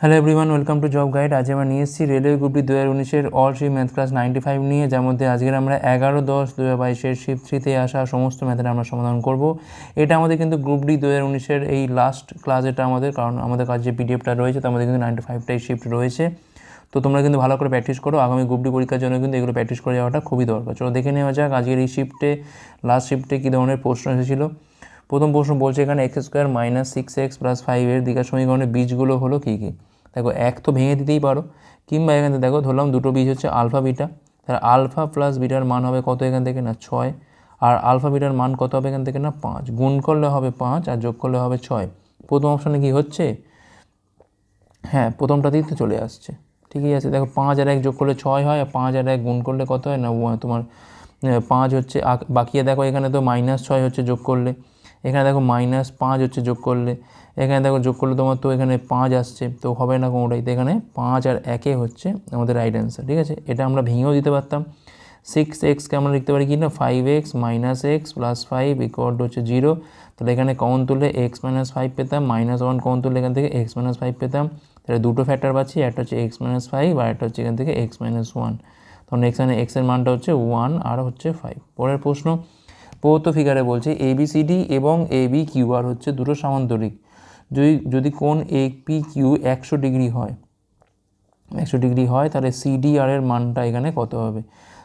Hello everyone welcome to job guide আজ আমরা নিয়ে এসেছি রেলওয়ে গ্রুপটি দু হাজার উনিশের all shift math class ninety five নিয়ে, যার মধ্যে আজকের আমরা এগারো, দশ দু হাজার বাইশের শিপ থ্রিতে আসা সমস্ত ম্যাথের আমরা সমাধান করব। এটা আমাদের কিন্তু গ্রুপ ডি দু হাজার উনিশের এই লাস্ট ক্লাস এটা আমাদের, কারণ আমাদের কাছে যে পিডিএফটা রয়েছে, তার মধ্যে কিন্তু নাইনটি ফাইভটাই শিফট রয়েছে। তো তোমরা কিন্তু ভালো করে প্র্যাকটিস করো। আগামী গ্রুপ ডি পরীক্ষার জন্য কিন্তু এগুলো প্র্যাকটিস করে যাওয়াটা খুবই দরকার। চলো দেখে নেওয়া যাক আজকের এই শিফটে লাস্ট শিফটে কী ধরনের প্রশ্ন এসেছিল। প্রথম প্রশ্ন বলছে এখানে x square minus six x plus ফাইভের দিকের সমীকরণের বীজগুলো হলো কী কী? দেখো এক তো ভেঙে দিতেই পারো। কিংবা এখান থেকে দেখো, ধরলাম দুটো বীজ হচ্ছে আলফা বিটা তাহলে আলফা প্লাস বিটার মান হবে কত এখান থেকে না ছয়? আর আলফা বিটার মান কত হবে এখান থেকে না পাঁচ? গুণ করলে হবে পাঁচ আর যোগ করলে হবে ছয়। প্রথম অপশানে কি হচ্ছে? হ্যাঁ প্রথমটাতেই তো চলে আসছে। ঠিকই আছে। দেখো পাঁচ আর এক যোগ করলে ছয় হয় আর পাঁচ আর এক গুণ করলে কত হয় না? তোমার পাঁচ হচ্ছে আক- বাকি দেখো এখানে তো মাইনাস ছয় হচ্ছে যোগ করলে। এখানে দেখো মাইনাস পাঁচ হচ্ছে যোগ করলে, এখানে দেখো যোগ করলে তোমার তো এখানে পাঁচ আসছে, তো হবে না কোনোটাই। তো এখানে পাঁচ আর একে হচ্ছে আমাদের রাইট অ্যান্সার ঠিক আছে? এটা আমরা ভেঙেও দিতে পারতাম। সিক্স এক্সকে আমরা লিখতে পারি কি না? Five x minus x plus five equal হচ্ছে জিরো তাহলে এখানে কমন তুললে এক্স মাইনাস ফাইভ পেতাম মাইনাস ওয়ান কমন তুললে এখান থেকে এক্স মাইনাস ফাইভ পেতাম। তাহলে দুটো ফ্যাক্টর পাচ্ছি, একটা হচ্ছে এক্স মাইনাস ফাইভ আর একটা হচ্ছে এখান থেকে এক্স মাইনাস ওয়ান তখন এখানে এক্সের মানটা হচ্ছে ওয়ান আর হচ্ছে ফাইভ পরের প্রশ্ন প্রদত্ত ফিগারে বলছে এবিসিডি এবং এবি কিউ আর হচ্ছে দুটো সামান্তরিক। যদি যদি কোন এ পি কিউ একশো ডিগ্রি হয়, একশো ডিগ্রি হয়, তাহলে সিডিআর এর মানটা এখানে কত হবে?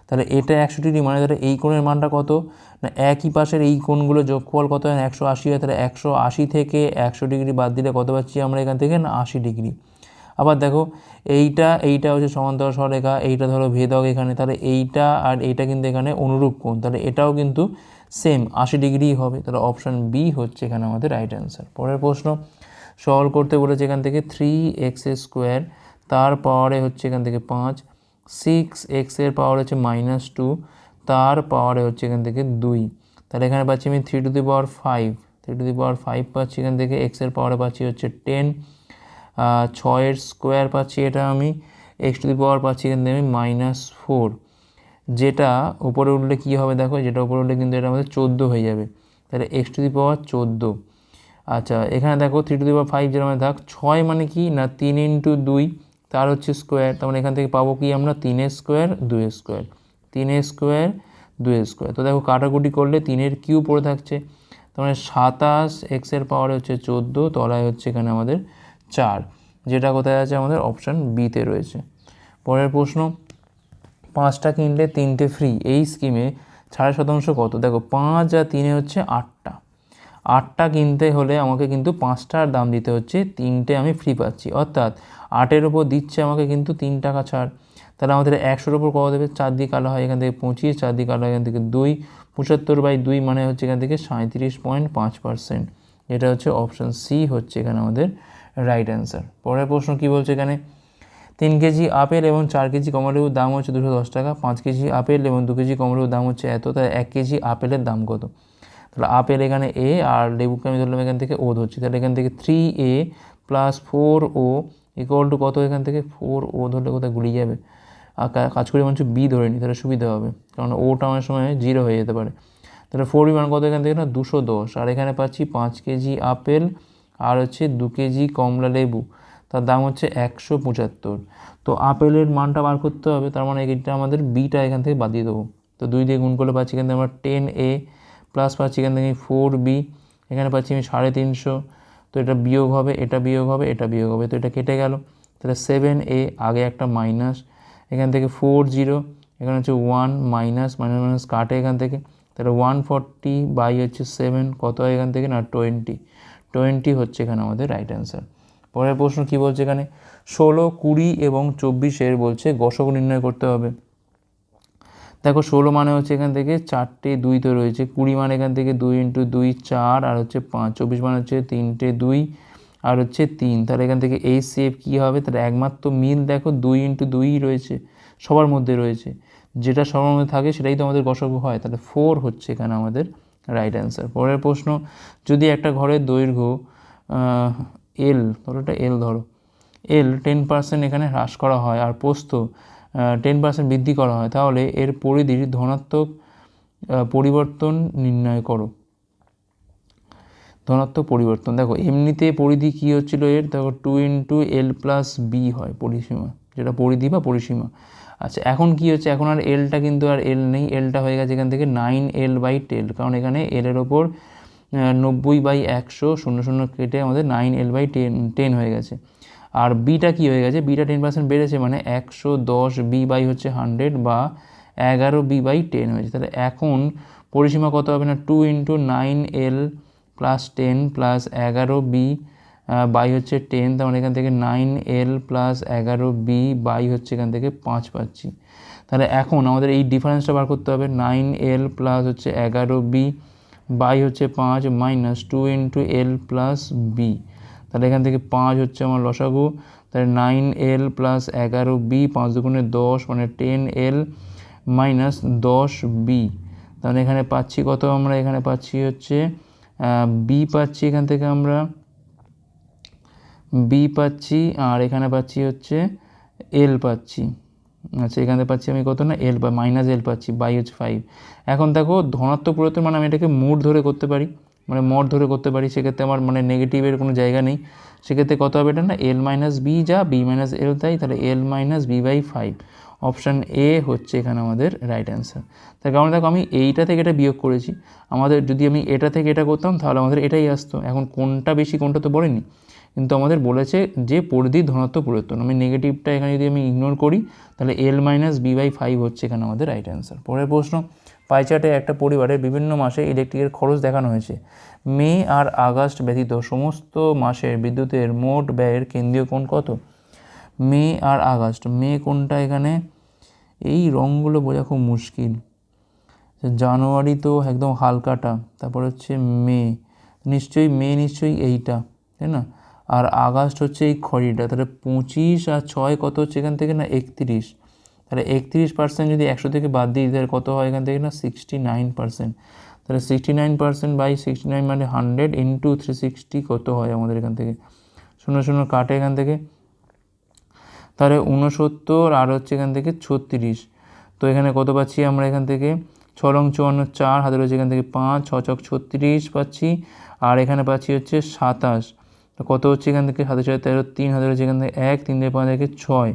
তাহলে এটা একশো ডিগ্রি মানে তাহলে এই কোণের মানটা কত? না, একই পাশের এই কোণগুলো যোগফল কত হয়? একশো আশি হয়, তাহলে একশো আশি থেকে একশো ডিগ্রি বাদ দিলে কত পাচ্ছি আমরা এখান থেকে? না, আশি ডিগ্রি। আবার দেখো, এইটা এইটা হচ্ছে সমান্তরাল সরেখা, এইটা ধরো ভেদক এখানে, তাহলে এইটা আর এইটা কিন্তু এখানে অনুরূপ কোণ। তাহলে এটাও কিন্তু সেম আশি ডিগ্রি হবে। তাহলে অপশান বি হচ্ছে এখানে আমাদের রাইট অ্যান্সার পরের প্রশ্ন সলভ করতে বলেছে এখান থেকে থ্রি এক্স স্কোয়ার তার পাওয়ারে হচ্ছে এখান থেকে পাঁচ সিক্স এক্সের পাওয়ার হচ্ছে মাইনাস টু তার পাওয়ারে হচ্ছে এখান থেকে দুই। তাহলে এখানে পাচ্ছি আমি three to the power five three to the power five পাচ্ছি এখান থেকে এক্সের পাওয়ারে পাচ্ছি হচ্ছে টেন ছয়ের স্কোয়ার পাচ্ছি এটা আমি এক্স টু দি পাওয়ার পাচ্ছি এখান থেকে আমি মাইনাস ফোর যেটা উপরে উঠলে কী হবে দেখো, যেটা উপরে উঠলে কিন্তু এটা আমাদের চোদ্দ হয়ে যাবে। তাহলে এক্স টু দি পাওয়ার চোদ্দ। আচ্ছা এখানে দেখো three to the power five যেরকম থাক ছয় মানে কি না তিন ইন্টু দুই, তার হচ্ছে স্কোয়ার তার মানে এখান থেকে পাবো কি আমরা তিনের স্কোয়ার দুই স্কোয়ার তিনের স্কোয়ার দুই স্কোয়ার তো দেখো কাটাকুটি করলে তিনের কিউ পড়ে থাকছে। তার মানে সাতাশ এক্সের পাওয়ারে হচ্ছে চোদ্দ, তলায় হচ্ছে এখানে আমাদের চার। যেটা কোথায় আছে? আমাদের অপশান বিতে রয়েছে। পরের প্রশ্ন পাঁচটা কিনলে তিনটে ফ্রি এই স্কিমে ছাড় শতাংশ কত? দেখো, পাঁচ আর তিনে হচ্ছে আটটা। আটটা কিনতে হলে আমাকে কিন্তু পাঁচটার দাম দিতে হচ্ছে, তিনটে আমি ফ্রি পাচ্ছি। অর্থাৎ আটের ওপর দিচ্ছে আমাকে কিন্তু তিন টাকা ছাড়। তাহলে আমাদের একশোর ওপর কত দেবে? চার দিয়ে কালো হয় এখান থেকে পঁচিশ, চার দিয়ে কালো হয় এখান থেকে দুই। পঁচাত্তর বাই দুই মানে হচ্ছে এখান থেকে সাঁত্রিশ পয়েন্ট পাঁচ পার্সেন্ট এটা হচ্ছে অপশান সি হচ্ছে এখানে আমাদের রাইট অ্যান্সার পরের প্রশ্ন কী বলছে এখানে? তিন কেজি আপেল এবং চার কেজি কমলালেবুর দাম হচ্ছে দুশো দশ টাকা, পাঁচ কেজি আপেল এবং দু কেজি কমলালেবুর দাম হচ্ছে এত, তাহলে এক কেজি আপেলের দাম কত? তাহলে আপেল এখানে এ আর লেবুকে আমি ধরলাম এখান থেকে ও ধরছি, তাহলে এখান থেকে থ্রি এ প্লাস ফোর ও ইকুয়াল টু কত এখান থেকে? ফোর ও ধরলে কোথায়? গুলিয়ে যাবে। আর কাজ করে মানুষ বি ধরে নি, তাহলে সুবিধা হবে, কারণ ওটা অনেক সময় জিরো হয়ে যেতে পারে। তাহলে ফোর মান কত এখান থেকে? না, দুশো দশ। আর এখানে পাচ্ছি পাঁচ কেজি আপেল, আর হচ্ছে দু কেজি কমলা লেবু তার দাম হচ্ছে একশো পঁচাত্তর। তো আপেলের মানটা বার করতে হবে, তার মানে এটা আমাদের বিটা এখান থেকে বাদ দিয়ে দেবো। তো দুই দিয়ে গুণ করলে পাচ্ছি এখান থেকে আমরা টেন এ প্লাস পাচ্ছি এখান থেকে ফোর বি এখানে পাচ্ছি আমি সাড়ে তিনশো। তো এটা বিয়োগ হবে, এটা বিয়োগ হবে, এটা বিয়োগ হবে, তো এটা কেটে গেল। তাহলে সেভেন এ আগে একটা মাইনাস এখান থেকে ফোর জিরো এখানে হচ্ছে ওয়ান মাইনাস মাইনাস মাইনাস কাটে এখান থেকে। তাহলে ওয়ান ফর্টি বাই হচ্ছে সেভেন কত হয় এখান থেকে? না টোয়েন্টি টোয়েন্টি হচ্ছে এখানে আমাদের রাইট অ্যান্সার পরের প্রশ্ন কী বলছে এখানে? ষোলো, কুড়ি এবং চব্বিশের বলছে গসক নির্ণয় করতে হবে। দেখো ষোলো মানে হচ্ছে এখান থেকে চারটে দুই তো রয়েছে। কুড়ি মানে এখান থেকে দুই ইন্টু দুই চার, আর হচ্ছে পাঁচ। চব্বিশ মানে হচ্ছে তিনটে দুই, আর হচ্ছে তিন। তাহলে এখান থেকে এই সেভ কী হবে? তাহলে একমাত্র মিল দেখো দুই ইন্টু দুই রয়েছে, সবার মধ্যে রয়েছে। যেটা সবার মধ্যে থাকে সেটাই তো আমাদের গসক হয়। তাহলে ফোর হচ্ছে এখানে আমাদের রাইট অ্যান্সার। পরের প্রশ্ন, যদি একটা ঘরের দৈর্ঘ্য এল ধরো এটা এল ধরো। এল টেন পার্সেন্ট এখানে হ্রাস করা হয় আর পোস্ত টেন পার্সেন্ট বৃদ্ধি করা হয়। তাহলে এর পরিধির ধনাত্মক পরিবর্তন নির্ণয় করো। ধনাত্মক পরিবর্তন। দেখো, এমনিতে পরিধি কী হচ্ছিল এর? দেখো two into L plus B হয় পরিসীমা, যেটা পরিধি বা পরিসীমা। আচ্ছা এখন কি হচ্ছে? এখন আর এলটা কিন্তু আর এল নেই। এলটা হয়ে গেছে এখান থেকে নাইন এল বাই টেল কারণ এখানে এলের ওপর নব্বই বাই একশো শূন্য শূন্য কেটে আমাদের nine L by ten ten হয়ে গেছে। আর বিটা কী হয়ে গেছে? বিটা টেন পার্সেন্ট বেড়েছে মানে একশো দশ বি বাই হচ্ছে হান্ড্রেড বা এগারো বি বাই টেন হয়েছে। তাহলে এখন পরিসীমা কত হবে না? Two into nine L plus ten plus এগারো বি বাই হচ্ছে টেন তার মানে এখান থেকে নাইন এল প্লাস এগারো বি বাই হচ্ছে এখান থেকে পাঁচ পাচ্ছি। তাহলে এখন আমাদের এই ডিফারেন্সটা বার করতে হবে। নাইন এল প্লাস হচ্ছে এগারো বি বাই হচ্ছে পাঁচ minus two into L plus B. তাহলে এখান থেকে পাঁচ হচ্ছে আমার লসাগু। তাহলে নাইন এল প্লাস এগারো বি পাঁচ দুগুণে দশ মানে টেন এল মাইনাস দশ বি। তাহলে এখানে পাচ্ছি কত আমরা? এখানে পাচ্ছি হচ্ছে বি পাচ্ছি এখান থেকে আমরা। বি পাচ্ছি আর এখানে পাচ্ছি হচ্ছে এল পাচ্ছি। আচ্ছা এখানে পাচ্ছি আমি কত না? এল বা মাইনাস এল পাচ্ছি বাই হচ্ছে ফাইভ এখন দেখো, ধনাত্মক পরিবর্তন মানে আমি এটাকে মোড ধরে করতে পারি মানে মড ধরে করতে পারি, সেক্ষেত্রে আমার মানে নেগেটিভের কোনো জায়গা নেই। সেক্ষেত্রে কত হবে এটা না? এল মাইনাস বি যা বি মাইনাস এল তাই, তাহলে L minus B by five option A হচ্ছে এখানে আমাদের রাইট অ্যান্সার তার কারণ দেখো, আমি এইটা থেকে এটা বিয়োগ করেছি। আমাদের যদি আমি এটা থেকে এটা করতাম, তাহলে আমাদের এটাই আসতো। এখন কোনটা বেশি, কোনটা তো বলেনি। কিন্তু আমাদের বলেছে যে পরিধি ধনাত্মক পরিবর্তন। আমি নেগেটিভটা এখানে যদি আমি ইগনোর করি, তাহলে L minus B by five হচ্ছে এখানে আমাদের রাইট অ্যান্সার পরের প্রশ্ন পাইচার্টে একটা পরিবারের বিভিন্ন মাসে ইলেকট্রিকের খরচ দেখানো হয়েছে। মে আর আগস্ট ব্যতীত সমস্ত মাসের বিদ্যুতের মোট ব্যয়ের কেন্দ্রীয় কোণ কত? মে আর আগস্ট। মে কোনটা এখানে, এই রঙগুলো বোঝা খুব মুশকিল। জানুয়ারি তো একদম হালকাটা, তারপর হচ্ছে মে। নিশ্চয়ই মে, নিশ্চয়ই এইটা, তাই না? আর আগস্ট হচ্ছে এই খড়িটা, তাহলে পঁচিশ আর ছয় কত হচ্ছে এখান থেকে না একত্রিশ? তাহলে একত্রিশ পার্সেন্ট যদি একশো থেকে বাদ দিই, তাহলে কত হয় এখান থেকে না সিক্সটি নাইন পার্সেন্ট তাহলে sixty nine percent by sixty nine মানে হান্ড্রেড ইন্টু থ্রি সিক্সটি কত হয় আমাদের এখান থেকে? শূন্য শূন্য কাটে এখান থেকে। তাহলে উনসত্তর আর হচ্ছে এখান থেকে ছত্রিশ। তো এখানে কত পাচ্ছি আমরা এখান থেকে? ছ রং চুয়ান্ন চার হাতে রয়েছে এখান থেকে পাঁচ, ছ ছক ছত্রিশ পাচ্ছি। আর এখানে পাচ্ছি হচ্ছে সাতাশ। তো কত হচ্ছে এখান থেকে? সাতাশ হাজার তেরো, তিন হাতে হচ্ছে এখান থেকে এক, তিন থেকে পাঁচ থেকে ছয়।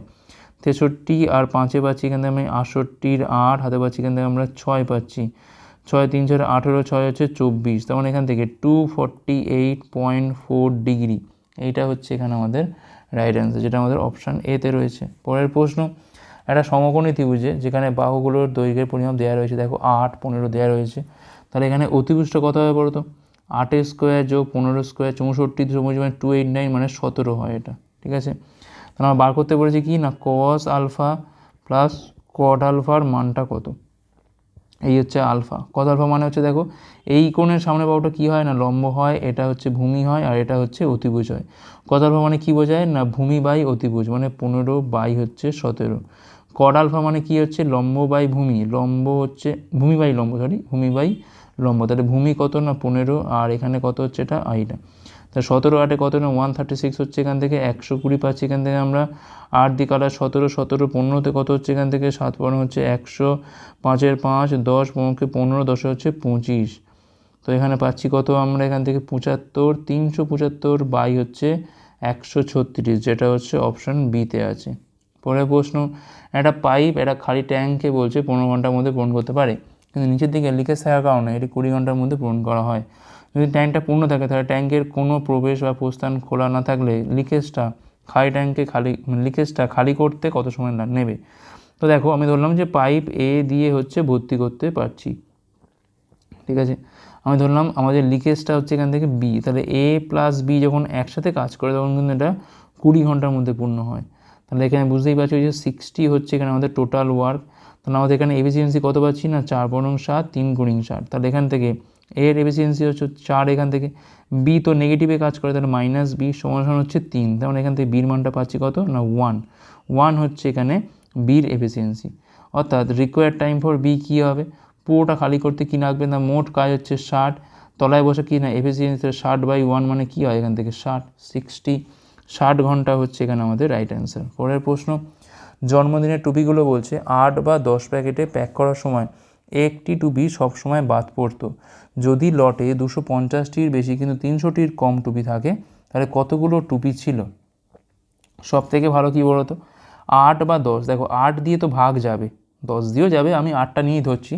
তেষট্টি আর পাঁচে পাচ্ছি এখান থেকে আমি আটষট্টির আট হাতে পাচ্ছি এখান থেকে আমরা ছয় পাচ্ছি। ছয়, তিন ছয় আঠেরো, ছয় হচ্ছে চব্বিশ। তেমন মানে এখান থেকে two forty eight point four degree এইটা হচ্ছে এখানে আমাদের রাইট অ্যান্সার যেটা আমাদের অপশান এতে রয়েছে। পরের প্রশ্ন, একটা সমকোণী ত্রিভুজে যেখানে বাহুগুলোর দৈর্ঘ্যের পরিমাপ দেওয়া রয়েছে, দেখো আট, পনেরো দেওয়া রয়েছে, তাহলে এখানে অতিভুজটা কত হবে বলো তো আটের স্কোয়ার যোগ পনেরো স্কোয়ার চৌষট্টি সময় মানে টু এইট নাইন মানে সতেরো হয় এটা, ঠিক আছে? তাহলে আমরা বার করতে পেরেছি কি না কস আলফা প্লাস কট আলফার মানটা কত? এই হচ্ছে আলফা কত আলফা মানে হচ্ছে দেখো, এই কোণের সামনে বাহুটা কী হয় না, লম্ব হয়, এটা হচ্ছে ভূমি হয় আর এটা হচ্ছে অতিভুজ হয়। কত আলফা মানে কী বোঝায়? না, ভূমি বাই অতিভুজ মানে পনেরো বাই হচ্ছে সতেরো। কড আলফা মানে কী হচ্ছে? লম্ব বাই ভূমি। লম্ব হচ্ছে, ভূমি বাই লম্ব সরি ভূমি বাই লম্ব। তাহলে ভূমি কত না পনেরো? আর এখানে কত হচ্ছে এটা? আইটা তা সতেরো আটে কত না? ওয়ান থার্টি সিক্স হচ্ছে এখান থেকে একশো কুড়ি পাচ্ছি এখান থেকে আমরা। আট দিক আলাদা সতেরো সতেরো পনেরোতে কত হচ্ছে এখান থেকে? সাত পনেরো হচ্ছে একশো। পাঁচের পাঁচ, দশ, পনেরোকে পনেরো, দশে হচ্ছে পঁচিশ। তো এখানে পাচ্ছি কত আমরা? এখান থেকে পঁচাত্তর, তিনশো পঁচাত্তর বাই হচ্ছে একশো ছত্রিশ, যেটা হচ্ছে অপশান বিতে আছে। পরের প্রশ্ন, একটা পাইপ একটা খালি ট্যাঙ্কে বলছে, পনেরো ঘণ্টার মধ্যে পূরণ করতে পারে। কিন্তু নিচের দিকে লিকেজ থাকার কারণে এটি কুড়ি ঘণ্টার মধ্যে পূরণ করা হয়। যদি ট্যাঙ্কটা পূর্ণ থাকে, তাহলে ট্যাঙ্কের কোনো প্রবেশ বা প্রস্থান খোলা না থাকলে লিকেজটা খালি ট্যাঙ্কে খালি মানে লিকেজটা খালি করতে কত সময় নেবে? তো দেখো, আমি ধরলাম যে পাইপ এ দিয়ে হচ্ছে ভর্তি করতে পারছি। ঠিক আছে? আমি ধরলাম আমাদের লিকেজটা হচ্ছে এখান থেকে বি তাহলে এ প্লাস বি যখন একসাথে কাজ করে, তখন কিন্তু এটা কুড়ি ঘণ্টার মধ্যে পূর্ণ হয়। তাহলে এখানে বুঝতেই পারছি যে সিক্সটি হচ্ছে এখানে আমাদের টোটাল ওয়ার্ক তাহলে আমাদের এখানে এফিসিয়েন্সি কত পাচ্ছি না চার বরং সাত, তিন গুণিং সাত তাহলে এখান থেকে এর এফিসিয়েন্সি হচ্ছে চার, এখান থেকে বি তো নেগেটিভে কাজ করে, তাহলে মাইনাস বি সমান সমান হচ্ছে তিন। তেমন মানে এখান থেকে বির মানটা পাচ্ছি কত? না ওয়ান ওয়ান হচ্ছে এখানে বির এফিসিয়েন্সি অর্থাৎ রিকোয়ার্ড টাইম ফর বি কী হবে? পুরোটা খালি করতে কী লাগবে না? মোট কাজ হচ্ছে ষাট। তলায় বসে কি না? এফিসিয়েন্সি ষাট বাই ওয়ান মানে কী হয়? এখান থেকে ষাট সিক্সটি ষাট ঘণ্টা হচ্ছে এখানে আমাদের রাইট অ্যান্সার পরের প্রশ্ন জন্মদিনের টুপিগুলো বলছে আট বা দশ প্যাকেটে প্যাক করার সময় একটি টুপি সবসময় বাদ পড়তো। যদি লটে দুশো পঞ্চাশটির বেশি কিন্তু তিনশোটির কম টুপি থাকে, তাহলে কতগুলো টুপি ছিল? সব থেকে ভালো কী বলতো? আট বা দশ, দেখো আট দিয়ে তো ভাগ যাবে। দশ দিয়েও যাবে, আমি আটটা নিয়েই ধরছি।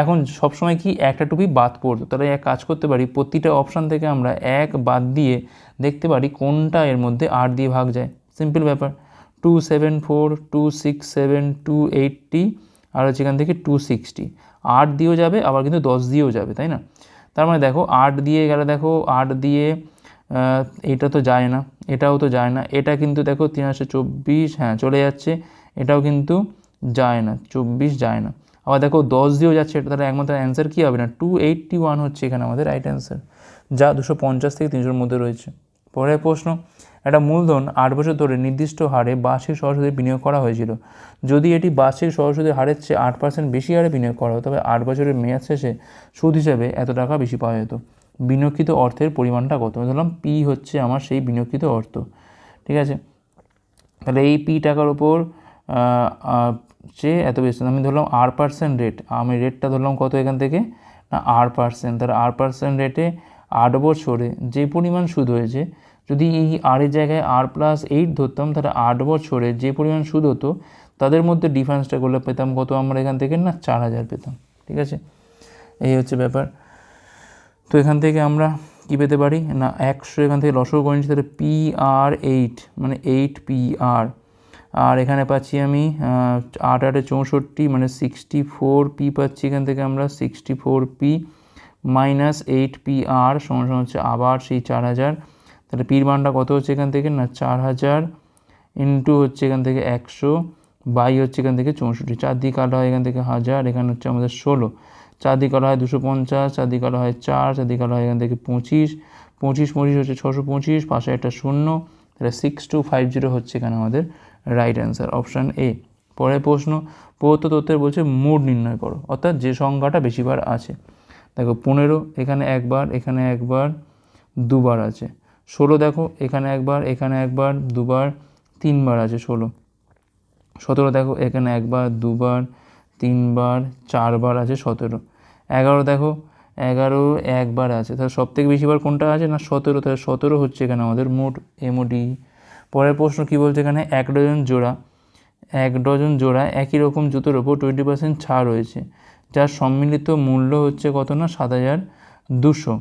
এখন সবসময় কি একটা টুপি বাদ পড়তো? তাহলে এক কাজ করতে পারি, প্রতিটা অপশান থেকে আমরা এক বাদ দিয়ে দেখতে পারি কোনটা এর মধ্যে আট দিয়ে ভাগ যায়। সিম্পল ব্যাপার। Two seven four two six seven two eighty আর হচ্ছে এখান থেকে টু সিক্সটি আট দিয়েও যাবে, আবার কিন্তু দশ দিয়েও যাবে, তাই না? তার মানে দেখো, আট দিয়ে গেলে দেখো, আট দিয়ে এটা তো যায় না, এটাও তো যায় না। এটা কিন্তু দেখো তিন আসে চব্বিশ হ্যাঁ চলে যাচ্ছে, এটাও কিন্তু যায় না, চব্বিশ যায় না। আবার দেখো, দশ দিয়েও যাচ্ছে, এটা তাহলে একমাত্র অ্যান্সার কী হবে না? টু এইটটি ওয়ান হচ্ছে এখানে আমাদের রাইট অ্যান্সার যা দুশো পঞ্চাশ থেকে তিনশোর মধ্যে রয়েছে। পরের প্রশ্ন, একটা মূলধন আট বছর ধরে নির্দিষ্ট হারে বার্ষিক সরাসরি বিনিয়োগ করা হয়েছিল। যদি এটি বার্ষিক সরাসরি হারের চেয়ে আট পার্সেন্ট বেশি হারে বিনিয়োগ করা হতো, তবে আট বছরের মেয়াদ শেষে সুদ হিসাবে এত টাকা বেশি পাওয়া যেত। বিনিয়োগকৃত অর্থের পরিমাণটা কত? ধরলাম পি হচ্ছে আমার সেই বিনিয়োগকৃত অর্থ। ঠিক আছে? তাহলে এই পি টাকার উপর চেয়ে এত বেশি, আমি ধরলাম আর পার্সেন্ট রেট আমি রেটটা ধরলাম কত এখান থেকে? না আর পার্সেন্ট তাহলে আর পার্সেন্ট রেটে আট বছরে যে পরিমাণ সুদ হয়েছে, যদি এই আরের জায়গায় আর প্লাস এইট ধরতাম, তাহলে আট বছরে যে পরিমাণ সুদ হতো, তাদের মধ্যে ডিফারেন্সটা করলে পেতাম কত? আমরা এখান থেকে না চার হাজার পেতাম, ঠিক আছে? এই হচ্ছে ব্যাপার। তো এখান থেকে আমরা কী পেতে পারি? না, একশো এখান থেকে লসও করে তাহলে পি আর এইট মানে এইট পি আর আর এখানে পাচ্ছি আমি আট আটে চৌষট্টি মানে সিক্সটি ফোর পি পাচ্ছি এখান থেকে আমরা sixty four P minus eight P R সমান সমান হচ্ছে আবার সেই চার হাজার। তাহলে পির মানটা কত হচ্ছে এখান থেকে? না, চার হাজার ইন্টু হচ্ছে এখান থেকে একশো, বাই হচ্ছে এখান থেকে চৌষট্টি। চার দিকে কাটা হয় এখান থেকে হাজার, এখানে হচ্ছে আমাদের ষোলো। চার দিকে কাটা হয় দুশো পঞ্চাশ, চার কাটা হয় চার চার কাটা হয় এখান থেকে পঁচিশ। পঁচিশ পঁচিশ হচ্ছে ছশো পঁচিশ, পাশে একটা শূন্য। তাহলে সিক্স টু ফাইভ জিরো হচ্ছে এখানে আমাদের রাইট অ্যান্সার অপশান এ পরের প্রশ্ন, প্রদত্ত তথ্যের বলছে মোড নির্ণয় করো, অর্থাৎ যে সংখ্যাটা বেশিবার আছে। দেখো পনেরো, এখানে একবার এখানে একবার, দুবার আছে। ষোলো দেখো, এখানে একবার এখানে একবার, দুবার, তিনবার আছে ষোলো। সতেরো দেখো, এখানে একবার, দুবার, তিনবার, চারবার আছে সতেরো। এগারো দেখো, এগারো একবার আছে। তাহলে সব থেকে বেশিবার কোনটা আছে না সতেরো? তাহলে সতেরো হচ্ছে এখানে আমাদের মোট এমওডি পরের প্রশ্ন কী বলছে এখানে? এক ডজন জোড়া। এক ডজন জোড়া একই রকম জুতোর ওপর টোয়েন্টি পার্সেন্ট ছাড় রয়েছে। যার সম্মিলিত মূল্য হচ্ছে কত না? সাত হাজার দুশো।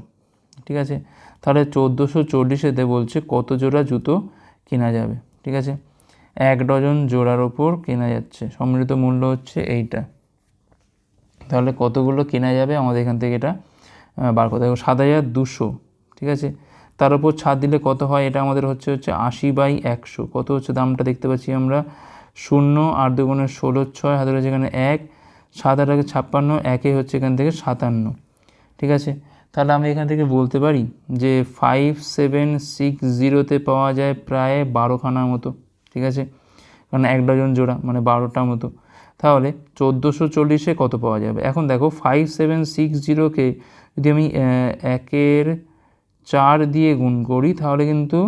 ঠিক আছে? তাহলে চোদ্দোশো চল্লিশেতে বলছে কত জোড়া জুতো কেনা যাবে? ঠিক আছে? এক ডজন জোড়ার ওপর কেনা যাচ্ছে। সম্মিলিত মূল্য হচ্ছে এইটা। তাহলে কতগুলো কেনা যাবে? আমাদের এখান থেকে এটা বার করতে হবে। সাত হাজার দুশো। ঠিক আছে? তার উপর ছাড় দিলে কত হয়? এটা আমাদের হচ্ছে হচ্ছে আশি বাই একশো। কত হচ্ছে দামটা দেখতে পাচ্ছি আমরা? শূন্য আর দুগুণে ষোলো ছয় হাতের এখানে এক। সাত আট আগে ছাপ্পান্ন, একে হচ্ছে এখান থেকে সাতান্ন। ঠিক আছে? তাহলে আমি এখান থেকে বলতে পারি যে ফাইভ সেভেন সিক্স জিরোতে পাওয়া যায় প্রায় বারোখানার মতো। ঠিক আছে? কারণ এক ডজন জোড়া মানে বারোটা মতো। তাহলে চোদ্দোশো চল্লিশে কত পাওয়া যাবে? এখন দেখো ফাইভ সেভেন সিক্স জিরোকে যদি আমি একের চার দিয়ে গুণ করি, তাহলে কিন্তু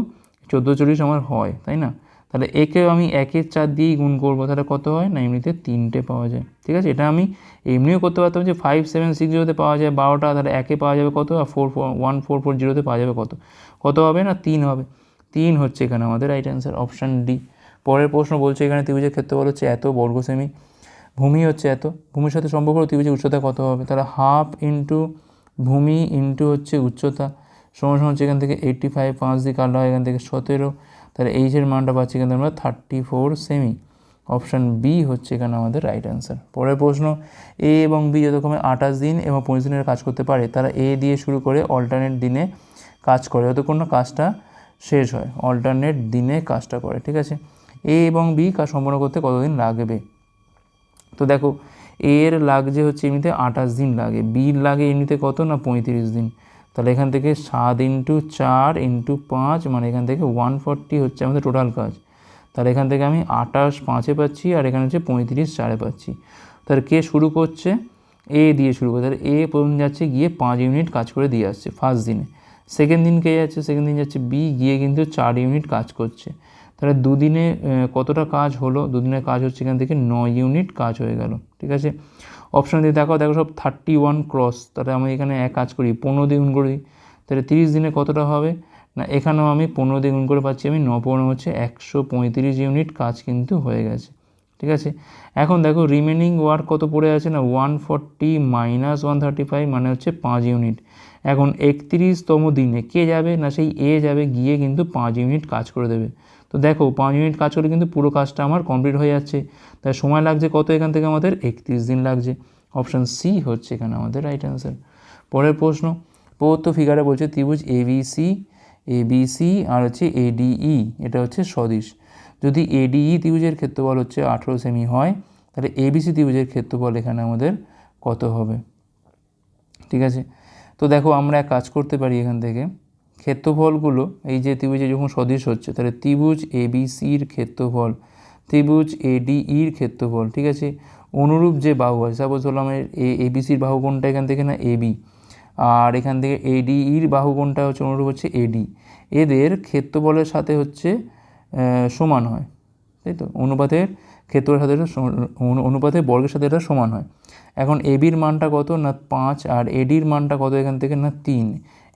চোদ্দ চল্লিশ আমার হয়, তাই না? তাহলে একেও আমি একের চার দিয়েই গুণ করব, তাহলে কত হয়? না, এমনিতে তিনটে পাওয়া যায়। ঠিক আছে? এটা আমি এমনিও করতে পারতাম যে ফাইভ সেভেন সিক্স জিরোতে পাওয়া যায়, বারোটা, তাহলে একে পাওয়া যাবে কত? আর four four one four four জিরোতে পাওয়া যাবে কত? কত হবে না? তিন হবে। তিন হচ্ছে এখানে আমাদের রাইট অ্যান্সার অপশান ডি পরের প্রশ্ন বলছে এখানে ত্রিভুজের ক্ষেত্রফল হচ্ছে এত বর্গ সেমি ভূমি হচ্ছে এত। ভূমির সাথে সম্পর্ক ত্রিভুজের উচ্চতা কত হবে? তাহলে হাফ ইন্টু ভূমি ইন্টু হচ্ছে উচ্চতা। সমান সমান হচ্ছে এখান থেকে এইট্টি ফাইভ পাঁচ দিয়ে কাটলে হয় এখান থেকে সতেরো। তাহলে এইচের মানটা পাচ্ছি কিন্তু আমরা thirty four semi option B হচ্ছে এখানে আমাদের রাইট অ্যান্সার পরের প্রশ্ন এ এবং বি যতক্ষণে আঠাশ দিন এবং পঁচিশ দিনের কাজ করতে পারে, তারা এ দিয়ে শুরু করে অল্টারনেট দিনে কাজ করে, যতক্ষণ না কাজটা শেষ হয় অল্টারনেট দিনে কাজটা করে, ঠিক আছে? এ এবং বি কাজ সম্পন্ন করতে কতদিন লাগবে? তো দেখো এর লাগছে হচ্ছে এমনিতে আঠাশ দিন লাগে বির লাগে এমনিতে কত না পঁয়ত্রিশ দিন? তাহলে এখান থেকে সাত ইন্টু চার ইন্টু পাঁচ মানে এখান থেকে ওয়ান ফর্টি হচ্ছে আমাদের টোটাল কাজ। তাহলে এখান থেকে আমি আঠাশ পাঁচে পাচ্ছি আর এখানে হচ্ছে পঁয়ত্রিশ চারে পাচ্ছি। তাহলে কে শুরু করছে? এ দিয়ে শুরু করে। তাহলে এ প্রথম যাচ্ছে, গিয়ে পাঁচ ইউনিট কাজ করে দিয়ে আসছে ফার্স্ট দিনে। সেকেন্ড দিন কে যাচ্ছে? সেকেন্ড দিন যাচ্ছে বি গিয়ে কিন্তু চার ইউনিট কাজ করছে। তাহলে তাহলে দুদিনে কতটা কাজ হলো? দুদিনের কাজ হচ্ছে এখান থেকে নয় ইউনিট কাজ হয়ে গেল, ঠিক আছে? অপশান দিয়ে দেখো দেখো সব থার্টি ওয়ান ক্রস তাহলে আমি এখানে এক কাজ করি, পনেরো দিয়ে করি তাহলে তিরিশ দিনে কতটা হবে? না, এখানেও আমি পনেরো দিয়ে গুণ করে পাচ্ছি, আমি ন পনেরো হচ্ছে একশো পঁয়ত্রিশ ইউনিট কাজ কিন্তু হয়ে গেছে, ঠিক আছে? এখন দেখো রিমেনিং ওয়ার্ক কত পড়ে আছে না one forty minus one thirty five মানে হচ্ছে পাঁচ ইউনিট এখন একত্রিশতম দিনে কে যাবে? না, সেই এ যাবে, গিয়ে কিন্তু পাঁচ ইউনিট কাজ করে দেবে। তো দেখো, পাঁচ মিনিট কাজ করলে কিন্তু পুরো কাজটা আমার কমপ্লিট হয়ে যাচ্ছে। তাই সময় লাগছে কত এখান থেকে আমাদের? একত্রিশ দিন লাগছে। অপশান সি হচ্ছে এখানে আমাদের রাইট অ্যান্সার পরের প্রশ্ন, প্রদত্ত ফিগারে বলছে ত্রিভুজ এবিসি এবিসি আর হচ্ছে এডিই এটা হচ্ছে সদিশ। যদি এডিই ত্রিভুজের ক্ষেত্রফল হচ্ছে আঠেরো সেমি হয়, তাহলে এবিসি ত্রিভুজের ক্ষেত্রফল এখানে আমাদের কত হবে? ঠিক আছে? তো দেখো, আমরা এক কাজ করতে পারি এখান থেকে। ক্ষেত্রফলগুলো এই যে ত্রিভুজে যখন সদৃশ হচ্ছে, তাহলে ত্রিভুজ এ এবিসির ক্ষেত্রফল, ত্রিভুজ এ এডিইর ক্ষেত্রফল, ঠিক আছে? অনুরূপ যে বাহু আছে সাপোজ আমার এ এবিসির বাহু কোনটা, এখান থেকে না এবি আর এখান থেকে এডিইর বাহু কোনটা হচ্ছে, অনুরূপ হচ্ছে এডি এদের ক্ষেত্রফলের সাথে হচ্ছে সমান হয়, তাই তো? অনুপাতের ক্ষেত্রের সাথে অনুপাতে বর্গের সাথে এটা সমান হয়। এখন এবির মানটা কত? না পাঁচ, আর এডির মানটা কত? এখান থেকে না তিন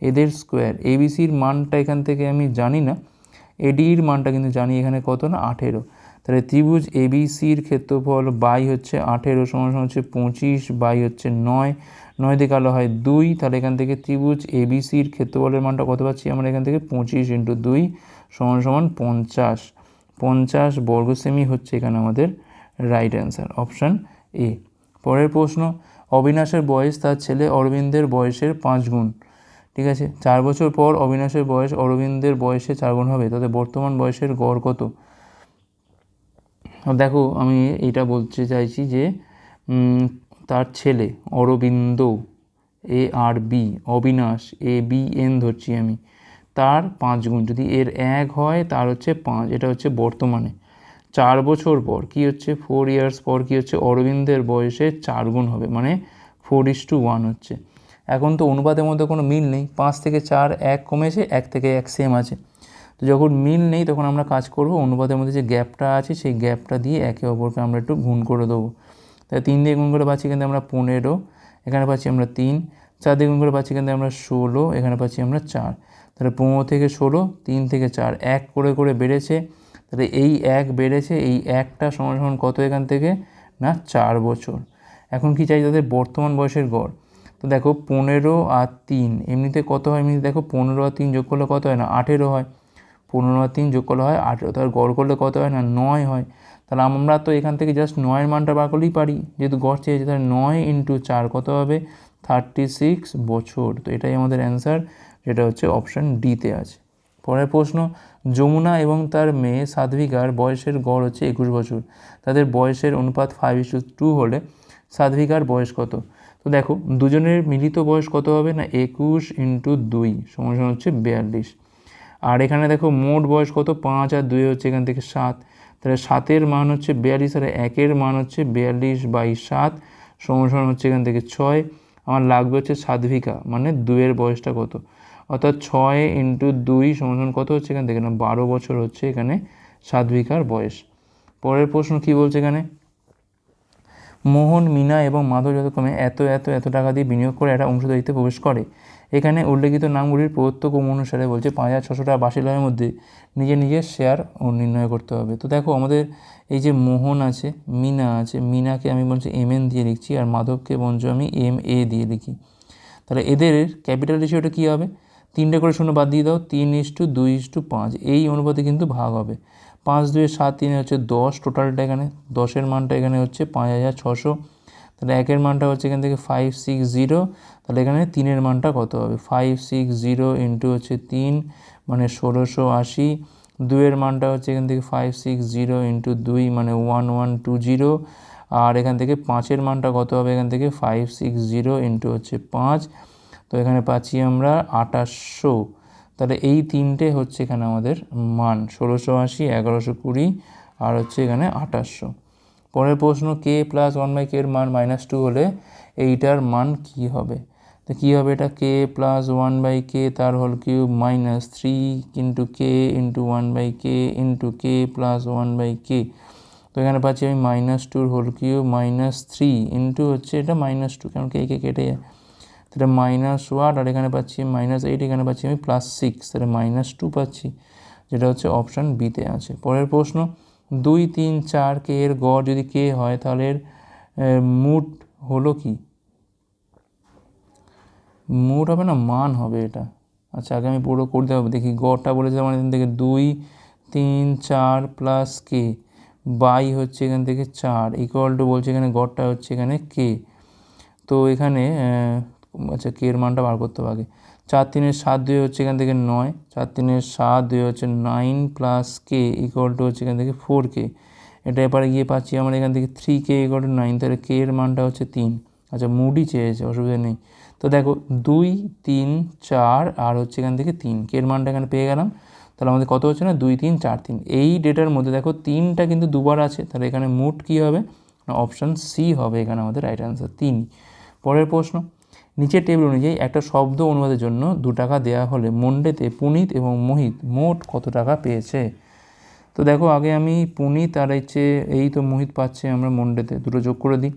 এদের স্কোয়ার এবিসির মানটা এখান থেকে আমি জানি না। এডির মানটা কিন্তু জানি এখানে কত না? আঠেরো। তাহলে ত্রিভুজ এবিসির ক্ষেত্রফল বাই হচ্ছে আঠেরো সমান সমান হচ্ছে পঁচিশ, বাই হচ্ছে নয়। নয় দিকে আলো হয় দুই, তাহলে এখান থেকে ত্রিভুজ এবিসির ক্ষেত্রফলের মানটা কত পাচ্ছি আমরা এখান থেকে? পঁচিশ ইন্টু দুই সমান সমান পঞ্চাশ। পঞ্চাশ বর্গ সেমি হচ্ছে এখানে আমাদের রাইট অ্যান্সার অপশান এ পরের প্রশ্ন, অবিনাশের বয়স তার ছেলে অরবিন্দের বয়সের পাঁচ গুণ। ঠিক আছে? চার বছর পর অবিনাশের বয়স অরবিন্দের বয়সে চার গুণ হবে। তাদের বর্তমান বয়সের গড় কত? দেখো, আমি এটা বলতে চাইছি যে তার ছেলে Arabinda A R B, Abinash, A B, N ধরছি আমি। তার পাঁচ গুণ। যদি এর এক হয়, তার হচ্ছে পাঁচ। এটা হচ্ছে বর্তমানে। চার বছর পর কি হচ্ছে? ফোর ইয়ার্স পর কি হচ্ছে? অরবিন্দের বয়সে চার গুণ হবে। মানে ফোর ইস টু ওয়ান হচ্ছে। এখন তো অনুপাতের মধ্যে কোনো মিল নেই। পাঁচ থেকে চার এক কমেছে, এক থেকে এক সেম আছে। তো যখন মিল নেই, তখন আমরা কাজ করব। অনুপাতের মধ্যে যে গ্যাপটা আছে, সেই গ্যাপটা দিয়ে একে অপরকে আমরা একটু গুণ করে দেবো। তাই তিন দিয়ে গুণ করে পাচ্ছি কিন্তু আমরা পনেরো, এখানে পাচ্ছি আমরা তিন। চার দিয়ে গুণ করে পাচ্ছি কিন্তু আমরা ষোলো, এখানে পাচ্ছি আমরা চার। তাহলে পনেরো থেকে ষোলো, তিন থেকে চার, এক করে করে বেড়েছে। তাহলে এই এক বেড়েছে, এই একটা সমান সমান কত এখান থেকে? না, চার বছর। এখন কি চাই? তাদের বর্তমান বয়সের গড়। তো দেখো পনেরো আর তিন, এমনিতে কত হয়? এমনিতে দেখো পনেরো আর তিন যোগ করলে কত হয় না? আঠেরো হয়। পনেরো আর তিন যোগ করলে হয় আঠেরো। তার গড় করলে কত হয় না? নয় হয়। তাহলে আমরা তো এখান থেকে জাস্ট নয়ের মানটা বার করলেই পারি। যেহেতু গড় চেয়েছে, তাহলে নয় ইন্টু চার কত হবে? থার্টি সিক্স বছর। তো এটাই আমাদের অ্যান্সার যেটা হচ্ছে অপশান ডিতে আছে। পরের প্রশ্ন, যমুনা এবং তার মেয়ে সাধ্বিকার বয়সের গড় হচ্ছে একুশ বছর। তাদের বয়সের অনুপাত ফাইভ ইস টু হলে সাধ্বিকার বয়স কত? তো দেখো, দুজনের মিলিত বয়স কত হবে না? একুশ ইন্টু দুই সমান হচ্ছে বিয়াল্লিশ। আর এখানে দেখো, মোট বয়স কত? পাঁচ আর দুই হচ্ছে এখান থেকে সাত। তাহলে সাতের মান হচ্ছে বিয়াল্লিশ আর একের মান হচ্ছে বিয়াল্লিশ বাই সাত সমান হচ্ছে এখান থেকে ছয়। আমার লাগবে হচ্ছে সাধ্বিকা মানে দুয়ের বয়সটা কত? অর্থাৎ ছয় ইন্টু দুই সমান কত হচ্ছে এখান থেকে না? বারো বছর হচ্ছে এখানে সাধ্বিকার বয়স। পরের প্রশ্ন কি বলছে এখানে? মোহন, মিনা এবং মাধব যথাক্রমে এত এত এত টাকা দিয়ে বিনিয়োগ করে একটা অংশদারিত্বে প্রবেশ করে। এখানে উল্লেখিত নামগুলির প্রত্যক্ষ অনুসারে বলছে পাঁচ হাজার ছশো টাকা বাসি লাভের মধ্যে নিজের নিজের শেয়ার নির্ণয় করতে হবে। তো দেখো আমাদের এই যে মোহন আছে, মিনা আছে, মিনাকে আমি বলছি এম এন দিয়ে লিখছি আর মাধবকে বলছি আমি এম এ দিয়ে লিখি। তাহলে এদের ক্যাপিটাল রেশিওটা কী হবে? তিনটে করে শূন্য বাদ দিয়ে দাও, তিন ইস টু দুই ইস টু পাঁচ, এই অনুপাতে কিন্তু ভাগ হবে। পাঁচ দুয়ে সাত, তিনে হচ্ছে দশ টোটালটা এখানে। দশের মানটা এখানে হচ্ছে পাঁচ হাজার ছশো। তাহলে একের মানটা হচ্ছে এখান থেকে ফাইভ সিক্স জিরো তাহলে এখানে তিনের মানটা কত হবে? ফাইভ সিক্স জিরো ইন্টু হচ্ছে তিন মানে ষোলোশো আশি। দুইয়ের মানটা হচ্ছে এখান থেকে ফাইভ সিক্স জিরো ইন্টু দুই মানে ওয়ান ওয়ান টু জিরো আর এখান থেকে পাঁচের মানটা কত হবে? এখান থেকে ফাইভ সিক্স জিরো ইন্টু হচ্ছে পাঁচ। তো এখানে পাচ্ছি আমরা আঠাশশো। তাহলে এই তিনটে হচ্ছে এখানে আমাদের মান, ষোলোশো আশি, এগারোশো কুড়ি, আর হচ্ছে এখানে আঠাশশো। পরের প্রশ্ন, K plus one by K এর মান মাইনাস টু হলে এইটার মান কি হবে? তো কী হবে এটা? K plus one by K তার whole cube minus three into K into one by K into K plus one by K তো এখানে পাচ্ছি আমি মাইনাস টুর whole cube minus three into হচ্ছে এটা মাইনাস টু কারণ কে কে কেটে যায় তাহলে মাইনাস ওয়াট আর এখানে পাচ্ছি মাইনাস এইট এখানে পাচ্ছি আমি প্লাস সিক্স তাহলে মাইনাস টু পাচ্ছি। যেটা হচ্ছে অপশান বিতে আছে। পরের প্রশ্ন, দুই, তিন, চার কে এর গড় যদি কে হয়, তাহলে এর মুট হলো কি? মুট হবে না, মান হবে এটা। আচ্ছা আগে আমি পুরো করতে হবে দেখি গড়টা বলেছে আমার এখান থেকে দুই, তিন, চার প্লাস কে? বাই হচ্ছে এখান থেকে চার ইকুয়াল টু বলছে এখানে গড়টা হচ্ছে এখানে কে? তো এখানে আচ্ছা কে এর মানটা বার করতে হবে আগে? চার তিনের সাত দুই হচ্ছে এখান থেকে নয়। চার তিনের সাত দুই হচ্ছে nine plus K equal to হচ্ছে এখান থেকে ফোর কে এটা এবারে গিয়ে পাচ্ছি আমরা এখান থেকে three K equal to nine তাহলে কে এর মানটা হচ্ছে তিন। আচ্ছা মুডই চেয়েছে, অসুবিধা নেই। তো দেখো, দুই, তিন, চার আর হচ্ছে এখান থেকে তিন। কে এর মানটা এখানে পেয়ে গেলাম? তাহলে আমাদের কত হচ্ছে না? দুই, তিন, চার, তিন। এই ডেটার মধ্যে দেখো, তিনটা কিন্তু দুবার আছে। তাহলে এখানে মুড কী হবে? অপশান সি হবে এখানে আমাদের রাইট অ্যান্সার তিন পরের প্রশ্ন। নিচের টেবিল অনুযায়ী একটা শব্দ অনুবাদের জন্য দু টাকা দেওয়া হলে মন্ডেতে পুনিত এবং মোহিত মোট কত টাকা পেয়েছে? তো দেখো, আগে আমি পুনিত আর হচ্ছে এই তো মোহিত পাচ্ছে, আমরা মন্ডেতে দুটো যোগ করে দিই।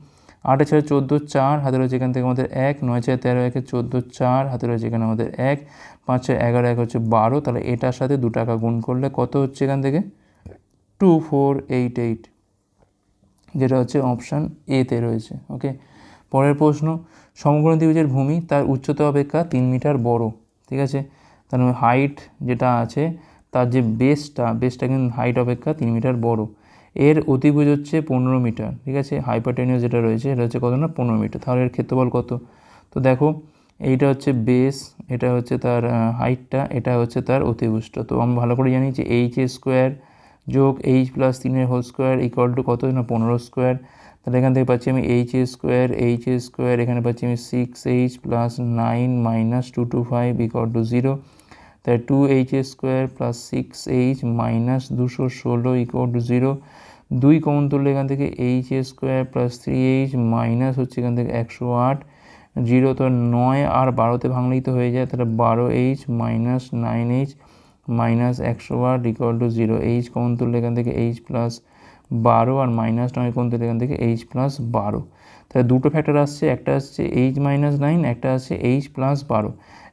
আটে ছয় চোদ্দ, চার, হাতে রয়েছে এখান থেকে আমাদের এক, নয় ছয় তেরো, একে চোদ্দ, চার, হাতে রয়েছে এখানে আমাদের এক, পাঁচ ছয় এগারো, এক হচ্ছে বারো, তাহলে এটার সাথে দু টাকা গুণ করলে কত হচ্ছে এখান থেকে? টু, ফোর, এইট এইট, যেটা হচ্ছে অপশান এতে রয়েছে ওকে পরের প্রশ্ন সমগ্র ত্রিভুজের ভূমি তার উচ্চতা অপেক্ষা তিন মিটার বড়, ঠিক আছে? তার হাইট যেটা আছে, তার যে বেসটা বেসটা কিন্তু হাইট অপেক্ষা তিন মিটার বড়। এর অতিভুজ হচ্ছে পনেরো মিটার, ঠিক আছে? হাইপারটেনিয়াস যেটা রয়েছে এটা হচ্ছে কত না? পনেরো মিটার। তাহলে এর ক্ষেত্রফল কত? তো দেখো, এইটা হচ্ছে বেস এটা হচ্ছে তার হাইটটা এটা হচ্ছে তার অতিভুজটা। তো আমি ভালো করে জানি যে এইচ স্কোয়ার যোগ এইচ প্লাস তিনের হোল স্কোয়ার ইকুয়াল টু কত? না, পনেরো স্কোয়ার তাহলে এখান থেকে পাচ্ছি আমি এইচ স্কোয়ার এইচ স্কোয়ার এখানে পাচ্ছি আমি six H plus nine minus two two five equal to zero তাই two H square plus six H minus দুশো ষোলো ইকুয়াল টু জিরো দুই কমন তুললে এখান থেকে H A square plus three H minus হচ্ছে এখান থেকে একশো আট। জিরো তো নয় আর বারোতে ভাঙলেই তো হয়ে যায়, তাহলে বারো H minus nine H minus একশো আট equal to zero H common তুললে এখান থেকে এইচ প্লাস বারো আর মাইনাস নয় কোন তুললে এখান থেকে? এইচ প্লাস বারো। তাহলে দুটো ফ্যাক্টর আসছে, একটা আসছে এইচ মাইনাস নাইন একটা আসছে এইচ প্লাস বারো।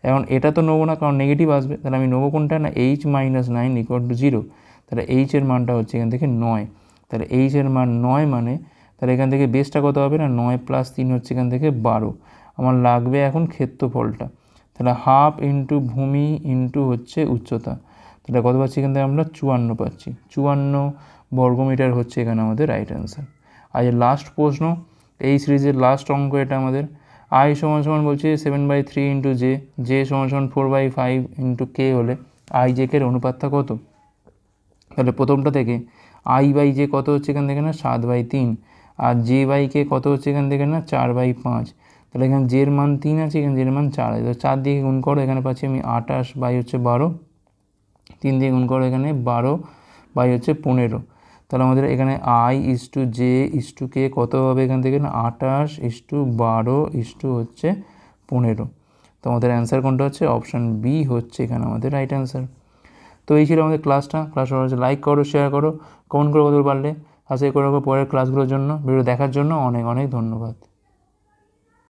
এখন এটা তো নেব না, কারণ নেগেটিভ আসবে। তাহলে আমি নেব কোনটা না H minus nine equal to zero তাহলে এইচের মানটা হচ্ছে এখান থেকে নয়। তাহলে এইচের মান নয় মানে তাহলে এখান থেকে বেসটা কত হবে না? নয় প্লাস তিন হচ্ছে এখান থেকে বারো। আমার লাগবে এখন ক্ষেত্রফলটা। তাহলে হাফ ইন্টু ভূমি ইন্টু হচ্ছে উচ্চতা। তাহলে কত পাচ্ছি এখান থেকে আমরা? চুয়ান্ন পাচ্ছি। চুয়ান্ন বর্গমিটার হচ্ছে এখানে আমাদের রাইট অ্যান্সার আর লাস্ট প্রশ্ন, এই সিরিজের লাস্ট অঙ্ক এটা আমাদের। আই সমান সমান বলছে seven by three into J J সমান সমান four by five into K হলে আই জে কের অনুপাতটা কত? তাহলে প্রথমটা থেকে আই বাই জে কত হচ্ছে এখান থেকে না? সাত বাই তিন। আর জে বাই কে কত হচ্ছে এখান থেকে না? চার বাই পাঁচ। তাহলে এখানে জের মান তিন আছে, এখানে জের মান চার আছে। চার দিয়ে গুণ করো, এখানে পাচ্ছি আমি আঠাশ বাই হচ্ছে বারো। তিন দিয়ে গুণ করো, এখানে বারো বাই হচ্ছে পনেরো। তাহলে আমাদের এখানে I is to J is to K কত হবে এখান থেকে? না, আঠাশ ইস টু বারো ইস টু হচ্ছে পনেরো। তো আমাদের অ্যান্সার কোনটা হচ্ছে? অপশান বি হচ্ছে এখানে আমাদের রাইট অ্যান্সার তো এই ছিল আমাদের ক্লাসটা ক্লাস হচ্ছে লাইক করো শেয়ার করো কমেন্ট করো কত পারলে। আশা করে পরের ক্লাসগুলোর জন্য ভিডিও দেখার জন্য অনেক অনেক ধন্যবাদ।